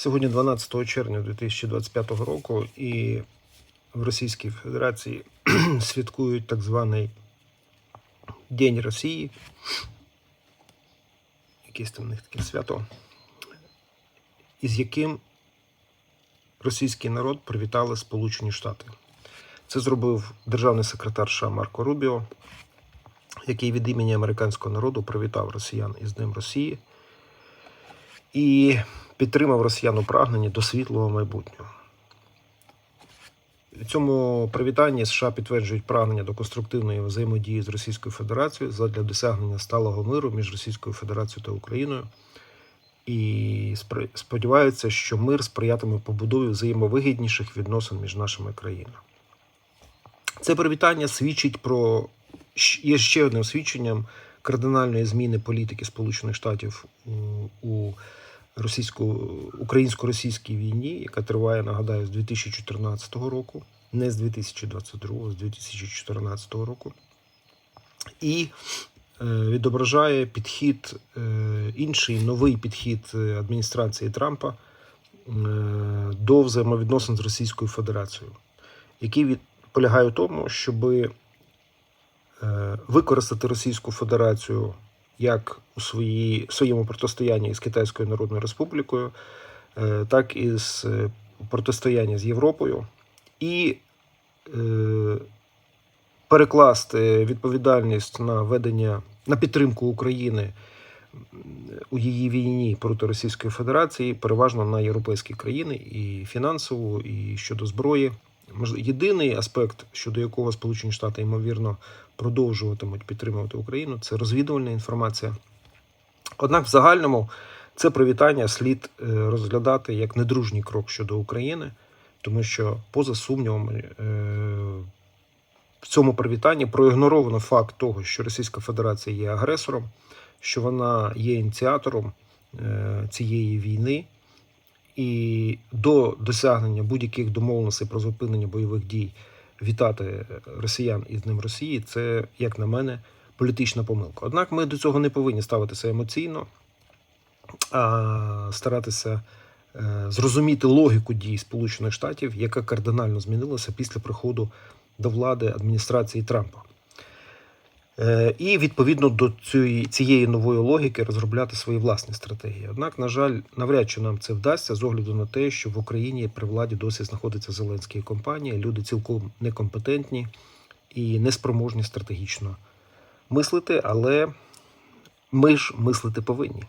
Сьогодні 12 червня 2025 року, і в Російській Федерації святкують так званий День Росії. Якесь там в них таке свято, із яким російський народ привітали Сполучені Штати. Це зробив державний секретар США Марко Рубіо, який від імені американського народу привітав росіян із Днем Росії і підтримав росіян у прагненні до світлого майбутнього. У цьому привітанні США підтверджують прагнення до конструктивної взаємодії з Російською Федерацією задля досягнення сталого миру між Російською Федерацією та Україною. І сподіваються, що мир сприятиме побудові взаємовигідніших відносин між нашими країнами. Це привітання свідчить про є ще одним свідченням кардинальної зміни політики Сполучених Штатів у, у російсько українсько-російській війні, яка триває, нагадаю, з 2014 року, не з 2022, з 2014 року. І е, відображає підхід, е, інший новий підхід е, адміністрації Трампа до взаємовідносин з Російською Федерацією, який полягає в тому, щоб використати Російську Федерацію як у своїй, своєму протистоянні з Китайською Народною Республікою, е, так і з е, протистояння з Європою, і е, перекласти відповідальність на ведення на підтримку України у її війні проти Російської Федерації переважно на європейські країни і фінансово, і щодо зброї. Єдиний аспект, щодо якого Сполучені Штати ймовірно продовжуватимуть підтримувати Україну, це розвідувальна інформація. Однак, в загальному це привітання слід е, розглядати як недружній крок щодо України, тому що, поза сумнівом, е, в цьому привітанні проігноровано факт того, що Російська Федерація є агресором, що вона є ініціатором е, цієї війни, і до досягнення будь-яких домовленостей про зупинення бойових дій вітати росіян із Днем Росії, це, як на мене, політична помилка. Однак ми до цього не повинні ставитися емоційно, а старатися е, зрозуміти логіку дій Сполучених Штатів, яка кардинально змінилася після приходу до влади адміністрації Трампа. Е, І відповідно до цієї, цієї нової логіки розробляти свої власні стратегії. Однак, на жаль, навряд чи нам це вдасться з огляду на те, що в Україні при владі досі знаходиться зеленські компанії. Люди цілком некомпетентні і неспроможні стратегічно мислити, але ми ж мислити повинні.